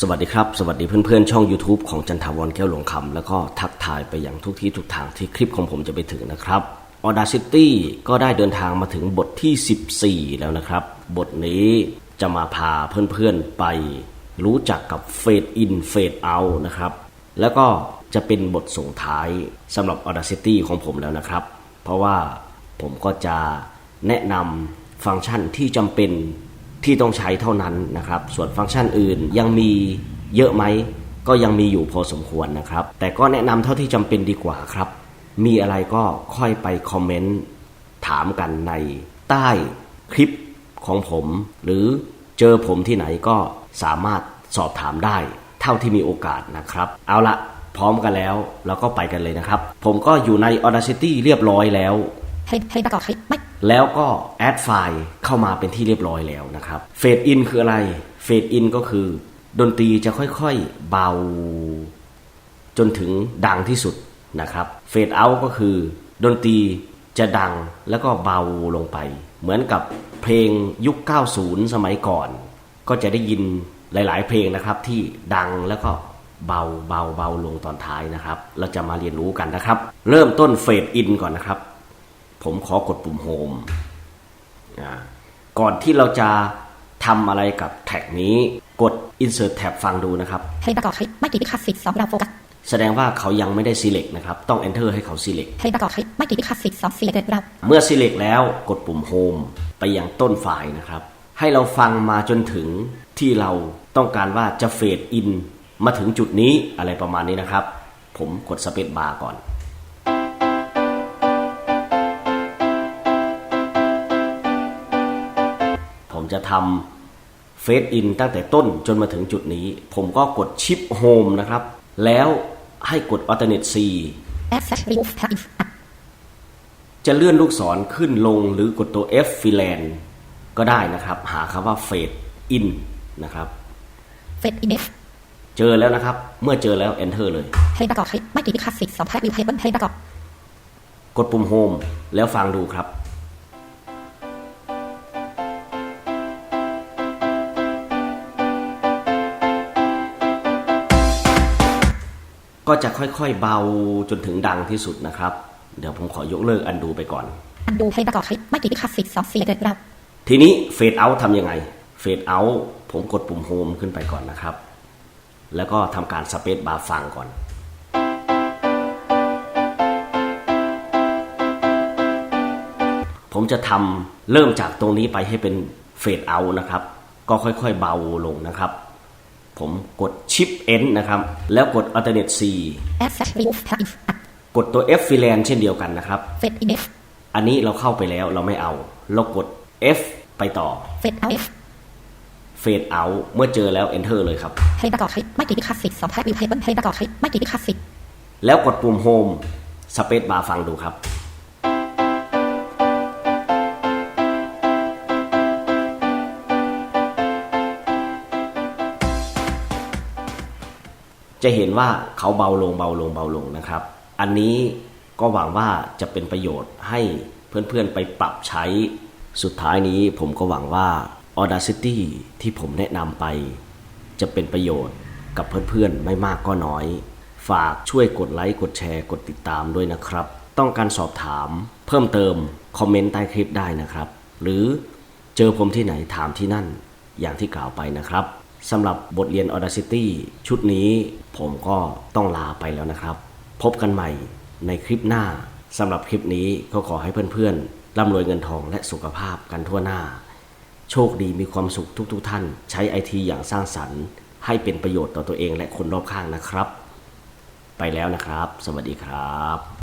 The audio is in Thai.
สวัสดีครับ สวัสดีเพื่อนๆ ช่อง YouTube ของจันทาวรแก้วหลวงคำแล้วก็ทักทายไปอย่างทุกที่ทุกทางที่คลิปของผมจะไปถึงนะครับ Audacity ก็ได้เดินทางมาถึงบทที่ 14 แล้วนะครับ บทนี้จะมาพาเพื่อนๆไปรู้จักกับ Fade In Fade Out นะครับ แล้วก็จะเป็นบทส่งท้ายสำหรับ Audacity ของผมแล้วนะครับ เพราะว่าผมก็จะแนะนำฟังก์ชันที่จำเป็น ที่ต้องใช้เท่านั้นนะครับ ส่วนฟังก์ชันอื่นยังมีเยอะไหม ก็ยังมีอยู่พอสมควรนะครับ แต่ก็แนะนำเท่าที่จำเป็นดีกว่าครับ มีอะไรก็ค่อยไปคอมเมนต์ถามกันในใต้คลิปของผม หรือเจอผมที่ไหนก็สามารถสอบถามได้ เท่าที่มีโอกาสนะครับ เอาละพร้อมกันแล้วเราก็ไปกันเลยนะครับ ผมก็อยู่ใน Audacity เรียบร้อยแล้วเพลงเพลงประกอบคลิปไม่ แล้วก็แอดไฟล์เข้ามาเป็นที่เรียบร้อยแล้วนะครับเฟดอินคืออะไรเฟดอินก็คือ ดนตรีจะค่อยๆเบา จนถึงดังที่สุดนะครับเฟดเอาก็คือดนตรีจะดังแล้วก็เบาลงไป เหมือนกับเพลงยุค 90 สมัยก่อน ก็จะได้ยินหลาย ๆ เพลงนะครับที่ดังแล้วก็เบาเบาเบาลงตอนท้ายนะครับ เราจะมาเรียนรู้กันนะครับ เริ่มต้นเฟดอินก่อนนะครับ ผมขอกดปุ่มโฮมอ่าก่อนที่เราจะทำอะไรกับแท็กนี้กด insert tab ฟังดูนะครับเพลงประกอบคลิปไม่ติดลิขสิทธิ์สองเราโฟกัสแสดงว่าเขายังไม่ได้ select นะครับ ต้อง enter ให้เขา select เพลงประกอบคลิปไม่ติดลิขสิทธิ์สองสี่เด็ดเราเมื่อ select แล้วกดปุ่ม home ไปยังต้นไฟล์นะครับ ให้เราฟังมาจนถึงที่เราต้องการว่าจะ fade in มาถึงจุดนี้อะไรประมาณนี้นะครับ ผมกด space bar ก่อน ผมจะทำเฟซอินตั้งแต่ต้นจนมาถึงจุดนี้ ผมก็กดชิปโฮมนะครับ แล้วให้กด alternate C แอดแซชรีมูฟแท็บอินอัดจะเลื่อนลูกศรขึ้นลงหรือกดตัว F ฟิแลนก็ได้นะครับ หาคำว่า fade in นะครับเฟดอินเอฟเจอแล้วนะครับ เมื่อเจอแล้ว enter เลยเพลงประกอบคลิปไม่ติดลิขสิทธิ์สองแท็บวิวเพลงเพลงประกอบกดปุ่ม home แล้วฟังดูครับ ก็จะค่อยๆเบาจนถึงดังที่สุดนะครับ เดี๋ยวผมขอยกเลิกอันดูไปก่อน อันดูเพลงประกอบคลิปไม่ติดลิขสิทธิ์สองสี่เด็ดเราทีนี้เฟดเอาท์ทำยังไงเฟดเอาท์ผมกดปุ่มโฮมขึ้นไปก่อนนะครับ แล้วก็ทำการสเปซบาร์ฟังก่อนผมจะทำเริ่มจากตรงนี้ไปให้เป็นเฟดเอาท์นะครับ ก็ค่อยๆเบาลงนะครับ ผมกดชิป N นะครับ แล้วกด alternate C แอดแซชรีมูฟแท็บอินอัดกดตัว F ฟิแลนเช่นเดียวกันนะครับ อันนี้เราเข้าไปแล้วเราไม่เอา เรากด F ไปต่อเฟดเอาเฟเฟดเอาเมื่อเจอแล้ว enter เลยครับเพลงประกอบคลิปไม่ติดลิขสิทธิ์สองแท็บวิวเพลงเพลงประกอบคลิปไม่ติดลิขสิทธิ์แล้วกดปุ่ม Home Space Bar ฟังดูครับ จะเห็นว่าเขาเบาลงเบาลงเบาลงนะครับ อันนี้ก็หวังว่าจะเป็นประโยชน์ให้เพื่อนๆไปปรับใช้สุดท้ายนี้ผมก็หวังว่า Audacity ที่ผมแนะนำไป จะเป็นประโยชน์กับเพื่อนๆไม่มากก็น้อย ฝากช่วยกดไลค์กดแชร์กดติดตามด้วยนะครับ ต้องการสอบถามเพิ่มเติม คอมเมนต์ใต้คลิปได้นะครับ หรือเจอผมที่ไหนถามที่นั่นอย่างที่กล่าวไปนะครับ สำหรับบทเรียน Audacity ชุดนี้ผมก็ต้องลาไปแล้วนะครับ พบกันใหม่ในคลิปหน้าสำหรับคลิปนี้ก็ขอให้เพื่อนๆร่ำรวยเงินทองและสุขภาพกันทั่วหน้า โชคดีมีความสุขทุกๆทท่าน ใช้ไอทีอย่างสร้างสรรค์ ให้เป็นประโยชน์ต่อตัวเองและคนรอบข้างนะครับ ไปแล้วนะครับ สวัสดีครับ